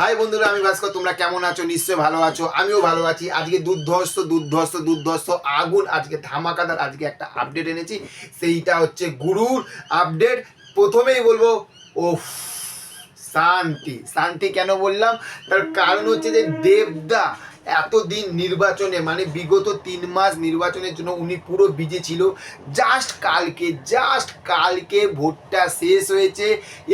High বন্ধুরা, আমি ভাস্কর। তোমরা কেমন আছো? নিশ্চয়ই ভালো আছো। আমিও ভালো আছি। আজকে দুর্ধস্ত দুর্ধস্ত দুর্ধস্ত আগুন, আজকে ধামাকাদার, আজকে একটা আপডেট এনেছি। সেইটা হচ্ছে গুরুর আপডেট প্রথমেই বলব ও শান্তি। শান্তি কেন বললাম? তার কারণ হচ্ছে যে দেবদা এতদিন নির্বাচনে মানে বিগত তিন মাস নির্বাচনের জন্য উনি পুরো বিজে ছিল। জাস্ট কালকে জাস্ট কালকে ভোটটা শেষ হয়েছে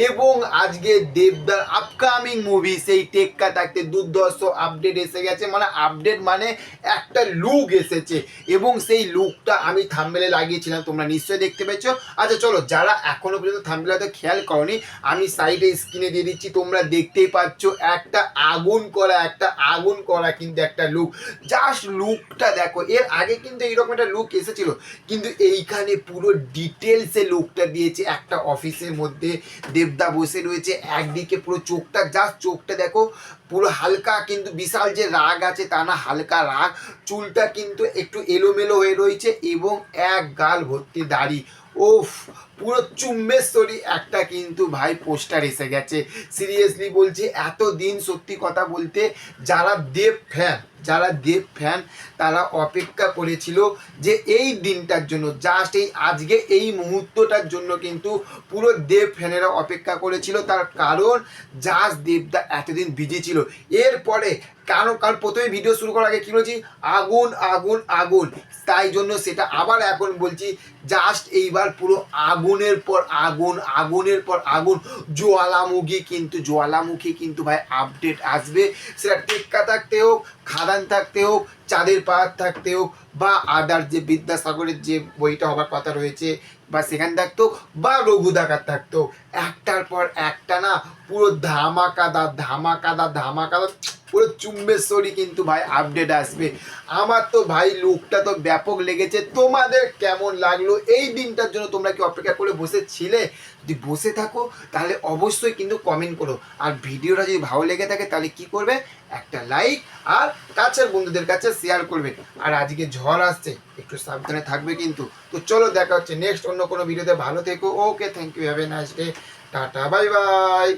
এবং আজকে দেবদার আপকামিং মুভি সেই টেক্কা থাকতে দুর্ধর্ষ আপডেট এসে গেছে। মানে আপডেট মানে একটা লুক এসেছে এবং সেই লুকটা আমি থাম্বেলে লাগিয়েছিলাম, তোমরা নিশ্চয়ই দেখতে পেয়েছ। আচ্ছা চলো, যারা এখনও পর্যন্ত থাম্বেলে হয়তো খেয়াল করনি, আমি সাইডে স্ক্রিনে দিয়ে দিচ্ছি, তোমরা দেখতেই পাচ্ছ একটা আগুন করা, একটা আগুন করা কিন্তু একটা লুক জাস্ট লুকটা দেখো। এর আগে কিন্তু এইরকম একটা লুক এসেছিল, কিন্তু এইখানে পুরো ডিটেলসে লুকটা দিয়েছে একটা অফিসের মধ্যে, দেবদা বসে রয়েছে, একদিকে পুরো চোখটা জাস্ট চোখটা দেখো, পুরো হালকা কিন্তু বিশাল যে রাগ আছে তা না, হালকা রাগ। চুলটা কিন্তু একটু এলোমেলো হয়ে রয়েছে এবং এক গাল ভর্তি দাড়ি। ওফ পুরো চুম্বেশ্বরী একটা কিন্তু ভাই পোস্টার এসে গেছে। সিরিয়াসলি বলছি এত দিন সত্যি কথা বলতে যারা দেব ফ্যান যারা দেব ফ্যান তারা অপেক্ষা করেছিল যে এই দিনটার জন্য জাস্ট এই আজকে এই মুহূর্তটার জন্য কিন্তু পুরো দেব ফ্যানেরা অপেক্ষা করেছিল। তার কারণ জাস্ট দেবদা এতদিন বিজি ছিল। এরপরে কারণ কারণ প্রথমে ভিডিও শুরু করার আগে কী বলছি? আগুন আগুন আগুন। তাই জন্য সেটা আবার এখন বলছি জাস্ট এইবার পুরো আগুনের পর আগুন, আগুনের পর আগুন। জোয়ালামুখী কিন্তু জোয়ালামুখী কিন্তু ভাই আপডেট আসবে। সেটা টেক্কা থাকতে হোক, খাদান থাকতে হোক চাঁদের পাহাড় থাকতে হোক বা আদার যে বিদ্যাসাগরের যে বইটা হবার কথা রয়েছে, বা সেখানে থাকতো বা রঘু ডাকাত থাকতো একটার পর একটা না পুরো ধামাকাদা ধামাকাদা ধামাকাদা পুরো চুম্বেশ্বরী কিন্তু ভাই আপডেট আসবে। আমার তো ভাই লুকটা তো ব্যাপক লেগেছে। তোমাদের কেমন লাগল? এই দিনটার জন্য তোমরা কি অপেক্ষা করে বসে ছিলে যদি বসে থাকো, তাহলে অবশ্যই কিন্তু কমেন্ট করো। আর ভিডিওটা যদি ভালো লেগে থাকে, তাহলে কি করবে? একটা লাইক আর কাছের বন্ধুদের কাছে শেয়ার করবে। আর আজকে ঝড় আসছে, একটু সাবধানে থাকবে কিন্তু। তো চলো দেখা হচ্ছে নেক্সট অন্য কোনো ভিডিওতে ভালো থেকো। Okay thank you have a nice day tata bye bye